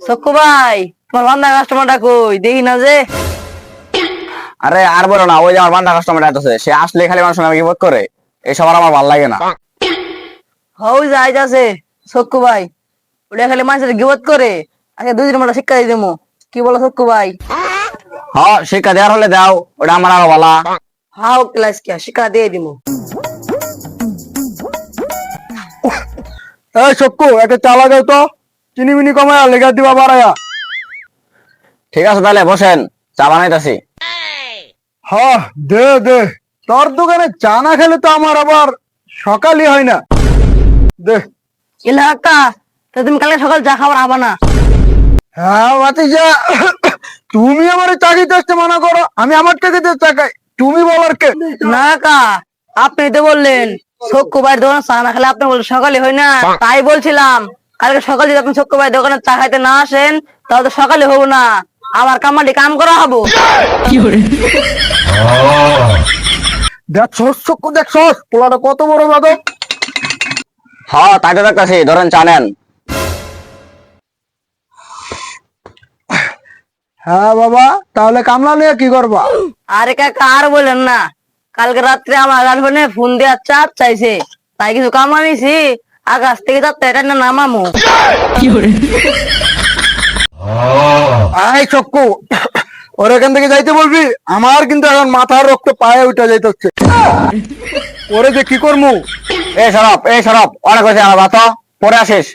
সক্কু ভাই তোমার বান্ধা কাস্টমারটা কই? দেখি না যে। আরে আর বলো না ওই যে আমার বান্ধা কাস্টমার আছে সে আসলে খালি মানুষ বিপদ করে। এসব আর আমার ভালো লাগে না। হউ যাই যাচ্ছে ভাই ওটা খালি মানুষের গিবত করে। আচ্ছা দুই দিন মতো শিক্ষা দিয়ে দেবো কি বলো সক্কু ভাই হ্যাঁ শিক্ষা দেওয়ার হলে দাও ওটা আমার আরও ভালা ক্লাস কে শিক্ষা দিয়ে দিবো এই চক্কু একটা চালা দাও তো। চিনি মিনি কমায় লেখা দিবা বাড়ায়া। ঠিক আছে তাহলে বসেন চা বানাইতাছি। হ দে দে। তোর দোকানে চা না খেলে তো আমার আবার সকালই হয় না। দে। এলাকা তা তুমি কালকে সকাল চা খাবার আবা না। হ্যাঁ ভাতিজা তুমি আমার চাকরিতে আসতে মানা করো। আমি আমার চাকরিতে চাকাই তুমি বলার কে? না কা আপনি তো বললেন সক্কু ভাই দোকানে চা না খেলে আপনি বললেন সকালে হয় না। তাই বলছিলাম। কালকে সকালে যদি আপনি সক্কু ভাই দোকানে চা খাইতে না আসেন তাহলে তো সকালে হব না। আমার কামালি কাম করা হব। দেখছস চক্কু দেখছস? পোলাটা কত বড় বাদক হ্যাঁ তাই তো দেখতেছি ধরেন চা নেন। হ্যাঁ বাবা তাহলে কামলা নিয়ে কি করবা? আরে কাকা আর বলেন না। কালকে রাত্রে আমার গার্লফ্রেন্ডে ফোন দেওয়ার চাপ চাইছে। তাই কিছু কামানিছি আকাশ থেকে যাত্রা এটা না নামামু? আই চক্কু। ওর এখান থেকে যাইতে বলবি? আমার কিন্তু এখন মাথার রক্ত পায়ে উঠে যাইতেছে। ওরে যে কি করমু? এ সরব এ সরব অনেক হয়েছে আমার বাতো পরে আসিস।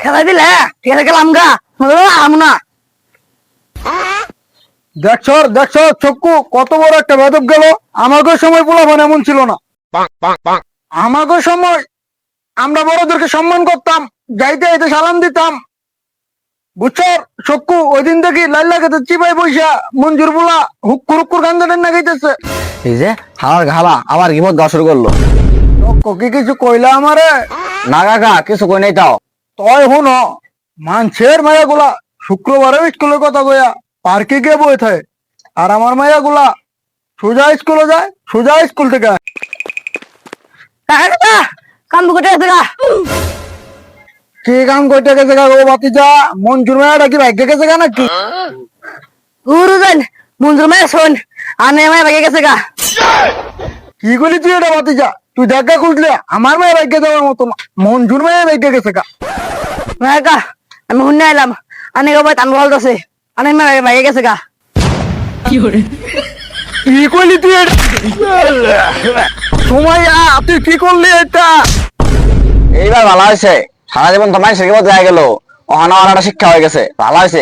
খেলা দিলে? ঠিক আছে গেলাম গা। আম না। দেখছর দেখছর চক্কু কত বড় একটা বেদক গেল। আমাকে সময় পোলাপান এমন ছিল না। আমাকে সময় আমরা বড়দেরকে সম্মান করতাম যাইতে যাইতে সালাম দিতাম। বুঝছর চক্কু ওই দিন দেখি লাল্লা খেতে চিপাই পয়সা মঞ্জুর বুলা হুক্কুর হুক্কুর গান গান না গাইতেছে। এই যে হালার ঘালা আবার বিপদ গাওয়া শুরু করল। কি কিছু কইলা আমারে? না কাকা কিছু কই নাই তাও। তয় হুন মানছের মায়া গুলা শুক্রবারে স্কুলের কথা কইয়া পার্কে গিয়ে বই থাকে আর আমার মায়া গুলা সোজা স্কুলে যায় সোজা স্কুল থেকে কাম করতে আছে গা। কি কাম করতে গেছে গা ও বাতিজা মঞ্জুর মায়াটা কি ভাগ্যে গেছে গা নাকি? গুরুজন মঞ্জুর মায়ের শোন আনে মায়ের ভাগে গেছে গা। কি করলি তুই এটা বাতিজা তুই দেখা খুঁজলে আমার মায়ের ভাগ্যে যাওয়ার মতো না। মঞ্জুর মায়ের ভাগ্যে গেছে গা। কাকা আমি শুনে আইলাম আনে গো ভাই তান বলতেছে আনে মায়ের ভাগে গেছে গা। কি করলি তুই এটা? সময় আ, তুই কি করলি এটা? এইবার ভালো হয়েছে। সারা জীবন তো শিখব দেওয়া যায় গেল। অহানা শিক্ষা হয়ে গেছে। ভালো হয়েছে।